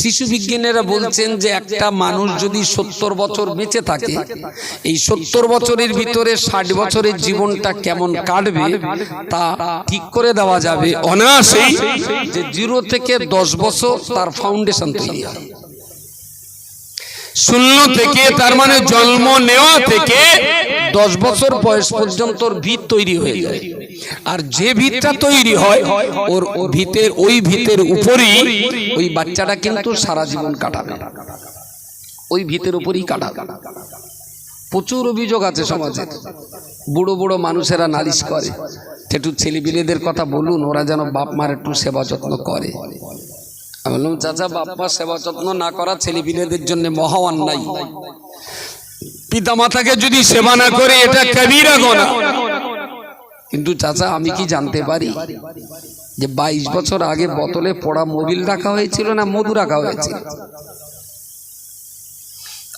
শিশু বিজ্ঞানীরা বলছেন যে একটা মানুষ যদি সত্তর বছর বেঁচে থাকে, এই সত্তর বছরের ভিতরে ষাট বছরের জীবনটা কেমন কাটবে, তা ঠিক করে দেওয়া যাবে অনায়াসেই যে জিরো থেকে দশ বছর তার ফাউন্ডেশন তৈরি হয় শূন্য থেকে তার মানে জন্ম নেওয়া থেকে দশ বছর বয়স পর্যন্ত ভিত তৈরি হয়ে যায় আর যে ভিতটা তৈরি হয় ওর ভিতের ওই ভিতের উপরই ওই বাচ্চাটা কিন্তু সারা জীবন কাটাবে। ওই ভিতের উপরই কাটাবে। প্রচুর অভিযোগ আছে সমাজে। বুড়ো বুড়ো মানুষেরা নালিশ করে। একটু ছেলেপিলেদের কথা বলুন ওরা যেন বাপ মার একটু সেবা যত্ন করে। আমি বললাম চাচা বাপ্পা সেবা যত্ন না করা ছেলেপিলেদের জন্য মহা অন্যায় পিতা মাতাকে যদি সেবা না করে এটা কবিরা গোনা। কিন্তু চাচা আমি কি জানতে পারি যে বাইশ বছর আগে বোতলে পড়া মোবিল রাখা হয়েছিল না মধু রাখা হয়েছিল?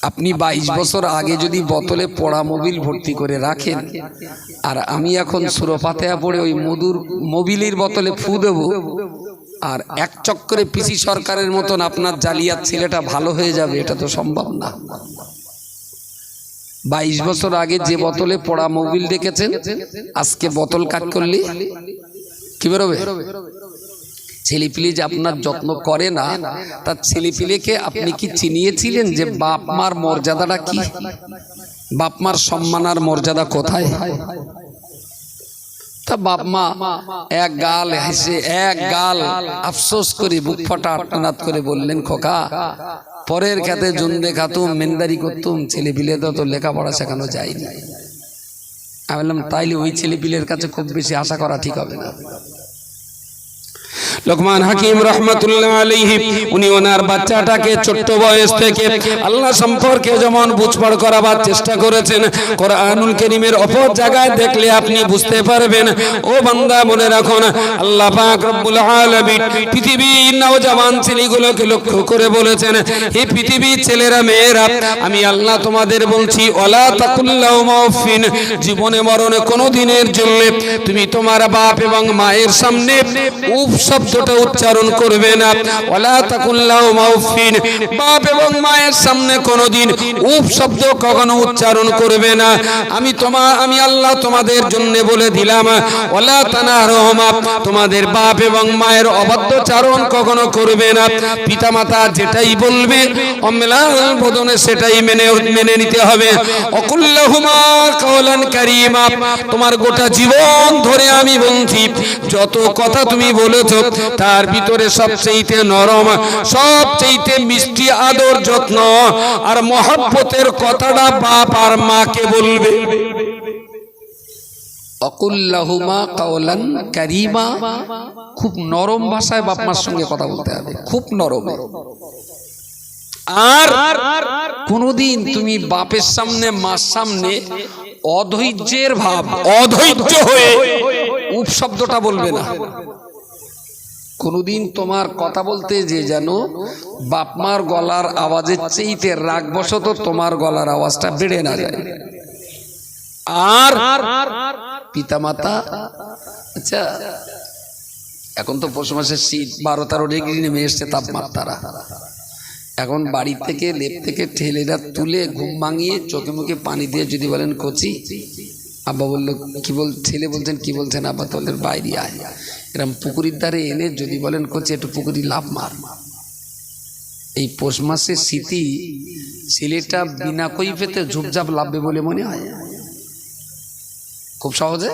আপনি বাইশ বছর আগে যদি বোতলে পড়া মোবিল ভর্তি করে রাখেন আর আমি এখন সুরপাতেয়া পড়ে ওই মধুর মোবিলের বোতলে ফু দেব আর এক চক্করে পিসি সরকারের মতন আপনার জালিয়াত ছেলেটা ভালো হয়ে যাবে এটা তো সম্ভব না। বাইশ বছর আগে যে বোতলে পড়া মোবিল দেখেছেন? আজকে বোতল কাট করলে? কি বেরোবে? ছেলেপিলে যে আপনার যত্ন করে না, তার ছেলেপিলেকে আপনি কি চিনিয়েছিলেন যে বাপ মার মর্যাদাটা কি? বাপ মার সম্মান আর মর্যাদা কোথায়? তা বাপ মা, এক গাল হেসে, এক গাল আফসোস করে বুক ফাটা আটনাত করে বললেন, খোকা, পরের খাতে জুন্দে খাতুম, মেন্দারি করতুম ছেলে পিলে তো লেখাপড়া শেখানো যায়নি। আমি বললাম, তাইলে ওই ছেলে পিলের কাছে খুব বেশি আশা করা ঠিক হবে না। লোকমান হাকিম রহমতুল্লাহ আলাইহি, উনি ওনার বাচ্চাটাকে ছোট্ট বয়স থেকে আল্লাহ সম্পর্কে যেমন বুঝপড় করাবার চেষ্টা করেছেন, কোরআনুল করিমের অপর জায়গায় দেখলে আপনি বুঝতে পারবেন। ও বান্দা, মনে রাখুন, আল্লাহ পাক রব্বুল আলামিন পৃথিবীর নওজওয়ান ছেলেগুলোকে লক্ষ্য করে বলেছেন, হে পৃথিবীর ছেলেরা, মেয়েরা, আমি আল্লাহ তোমাদের বলছি ওলা তাকুল্লাহু মাউফিন, জীবনে মরণে কোনো দিনের জন্য তুমি তোমার বাপ এবং মায়ের সামনে উফ শব্দটা উচ্চারণ করবে না। ওলা তাকুল্লাহু মাউফিন। বাপ এবং মায়ের সামনে কোনোদিন উফ শব্দ কখনো উচ্চারণ করবে না। আমি তোমা আমি আল্লাহ তোমাদের জন্য বলে দিলাম, ওলা তানারহমা। তোমাদের বাপ এবং মায়ের অবাধ্যচারণ কখনো করবে না। পিতামাতা যেটাই বলবে, অম্লাল বোধনে সেটাই মেনে মেনে নিতে হবে। অকুল্লাহুমা কাওলান কারীমা। তোমার গোটা জীবন ধরে আমি বলছি, যত কথা তুমি বলেছ তার ভিতরে সবচেয়ে নরম সবচেয়ে মিষ্টি আদর যত্ন আর মহব্বতের কথাটা বাপ আর মাকে বলবে। অকুল্লাহুমা কাওলান কারিমা। খুব নরম ভাষায় বাপ মার সঙ্গে কথা বলতে হবে খুব নরম। আর কোনদিন তুমি বাপের সামনে মার সামনে অধৈর্যের ভাব অধৈর্য হয়ে উপ শব্দটা বলবে না। কোনদিন তোমার কথা বলতে যে যেন বাপমার গলার আওয়াজের চেইতে রাগ বসত তোমার গলার আওয়াজটা বেড়ে না যায়। আর পিতামাতা আচ্ছা এখন তো পৌষ মাসের শীত, বারো তেরো ডিগ্রি নেমে এসছে তাপমাত্রা এখন বাড়ি থেকে লেপ থেকে ঠেলেরা তুলে ঘুম ভাঙিয়ে চোখে মুখে পানি দিয়ে যদি বলেন কচি আব্বা বলল, কি বল, ছেলে বলছেন, কি বলছেন আব্বা তোদের বাইরে আয়। এরম পুকুরির ধারে এনে যদি বলেন, কচি, একটু পুকুরি লাভ মার। এই পৌষ মাসের স্মৃতি ছেলেটা বিনা কই পেতে ঝুপঝাপ লাভবে বলে মনে হয়। খুব সহজে?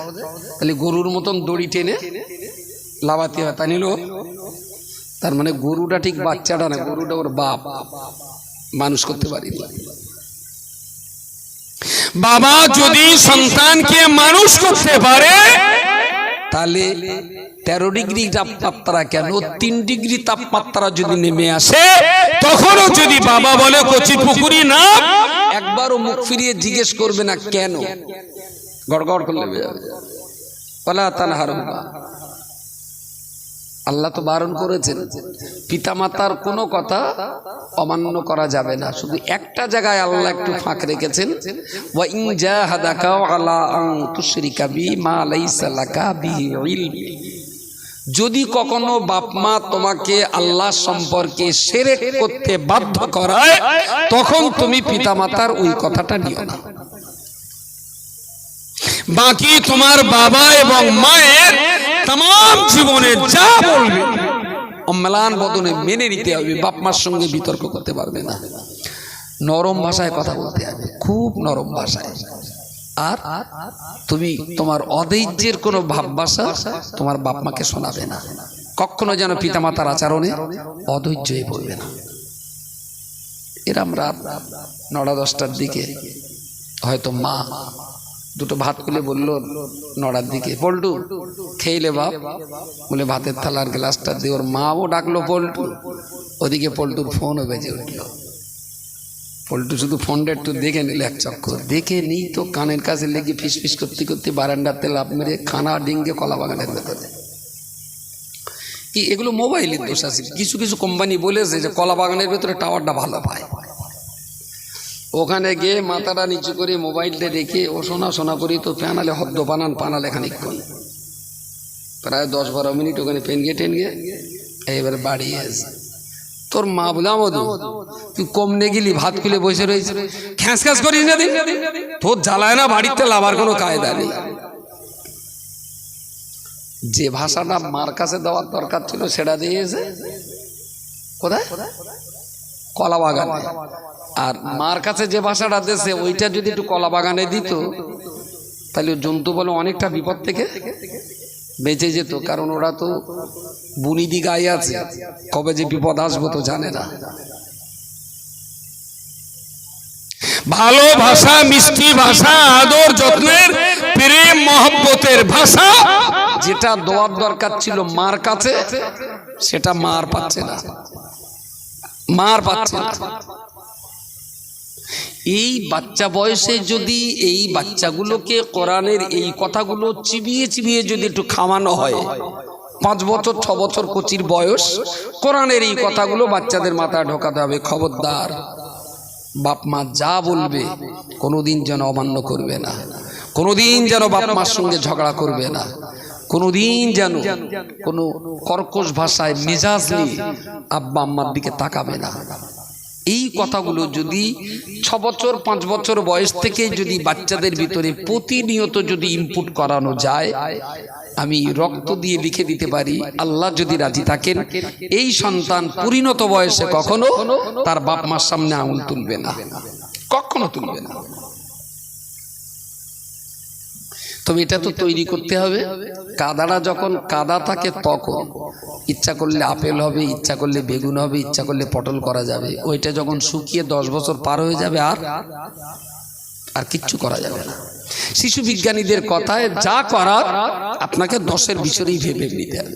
তাহলে গরুর মতন দড়ি টেনে লাভাতে হয়, তা নিল। তার মানে গরুটা ঠিক বাচ্চাটা না, গরুটা ওর বাপ। মানুষ করতে পারি বাবা যদি সন্তানকে মানুষ করতে পারে তাহলে তেরো ডিগ্রি তাপমাত্রা কেন? তিন ডিগ্রি তাপমাত্রা যদি নেমে আসে তখনও যদি বাবা বলে কচি পুকুরি না একবারও মুখ ফিরিয়ে জিজ্ঞেস করবে না কেন? গড়গড় করলে বলা তানহার আল্লাহ তো বারণ করেছেন, পিতামাতার কোনো কথা অমান্য করা যাবে না। শুধু একটা জায়গায় আল্লাহ একটু ফাঁক রেখেছেন যদি কখনো বাপ মা তোমাকে আল্লাহ সম্পর্কে সেরেক করতে বাধ্য করায়, তখন তুমি পিতামাতার ওই কথাটা নিও না। বাকি তোমার বাবা এবং মায়ের তাম জীবনে যা বলবে। অম্লান বদনে মেনে নিতে হবে, বাপ মার সঙ্গে বিতর্ক করতে পারবে না। নরম ভাষায় কথা বলতে হবে, খুব নরম ভাষায়। আর তুমি তোমার অধৈর্যের কোনো ভাববাসা তোমার বাপ মাকে শোনাবে না। কখনো যেন পিতামাতার আচরণে অধৈর্য হয়ে পড়বে না। এরম রাত নটা দশটার দিকে হয়তো মা দুটো ভাত খুলে বলল, নড়ার দিকে, পল্টু খেইলে বাপ। বলে ভাতের থালার গ্লাসটা দিয়ে ওর মাও ডাকলো, পল্টু। ওদিকে পল্টুর ফোনও বেজে উঠল। পল্টু শুধু ফোনটা একটু দেখে নিলে, এক চক্কর। দেখে নিই তো, কানের কাছে লেগে ফিস ফিস করতে করতে বারান্দাতে লাভ মেরে খানা ডিঙ্গে কলা বাগানের ভেতরে। কি, এগুলো মোবাইলের দোষ আছে? কিছু কিছু কোম্পানি বলেছে যে কলা বাগানের ভেতরে টাওয়ারটা ভালো পায়। ওখানে গিয়ে মাথাটা নিচু করে মোবাইলটা দেখে, ও শোনা শোনা করি তো প্যানালে হদ্দ বানান পানালে খানিকক্ষণ প্রায় দশ বারো মিনিট ওখানে পেন গিয়ে টেন গিয়ে এবার বাড়ি এসে। তোর মা বলে আমদু তুই কমনে গেলি, ভাত খুলে বসে রয়েছে খ্যাঁস খ্যাঁস করিস না দিন। তোর জ্বালায় না বাড়িতে লাভার কোনো কায়দা নেই। যে ভাষাটা মার কাছে দেওয়ার দরকার ছিল, সেটা দিয়েছে কোথায়? কলা বাগানে আর মার কাছে যে ভাষাটা দিয়েছে, ওইটা যদি একটু কলা বাগানে দিত, তাহলে জন্তু বলে অনেকটা বিপদ থেকে বেঁচে যেত, কারণ ওরা তো বুনিদি গায়ে আছে। কবে যে বিপদ আসব তো জানে না। ভালো ভাষা, মিষ্টি ভাষা, আদর যত্নের, প্রেম, মহব্বতের ভাষা, যেটা দেওয়ার দরকার ছিল মার কাছে, সেটা মার পাচ্ছে না। মার পাচ্ছে না। এই বাচ্চা বয়সে যদি এই বাচ্চাগুলোকে কোরআনের এই কথাগুলো চিবিয়ে চিবিয়ে যদি একটু খাওয়ানো হয়, পাঁচ বছর, ছ বছর কচির বয়স, কোরআনের এই কথাগুলো বাচ্চাদের মাথায় ঢোকাতে হবে। খবরদার, বাপ মা যা বলবে, কোনোদিন যেন অমান্য করবে না। কোনোদিন যেন বাপ মার সঙ্গে ঝগড়া করবে না। কোনোদিন যেন কোনো কর্কশ ভাষায় মেজাজ নিয়ে আব্বা আম্মার দিকে তাকাবে না। এই কথাগুলো যদি ছ বছর, পাঁচ বছর বয়স থেকে যদি বাচ্চাদের ভিতরে প্রতিনিয়ত যদি ইনপুট করানো যায়, আমি রক্ত দিয়ে লিখে দিতে পারি, আল্লাহ যদি রাজি থাকেন, এই সন্তান পরিণত বয়সে কখনো তার বাপ মার সামনে আঙুল তুলবে না। কখনো তুলবে না। তবে এটা তো তৈরি করতে হবে। কাদাটা যখন কাদা থাকে তখন ইচ্ছা করলে আপেল হবে ইচ্ছা করলে বেগুন হবে ইচ্ছা করলে পটল করা যাবে। ওইটা যখন শুকিয়ে দশ বছর পার হয়ে যাবে আর আর কিচ্ছু করা যাবে না। শিশু বিজ্ঞানীদের কথায় যা করার আপনাকে দশের ভিতরেই ভেবে নিতে হবে।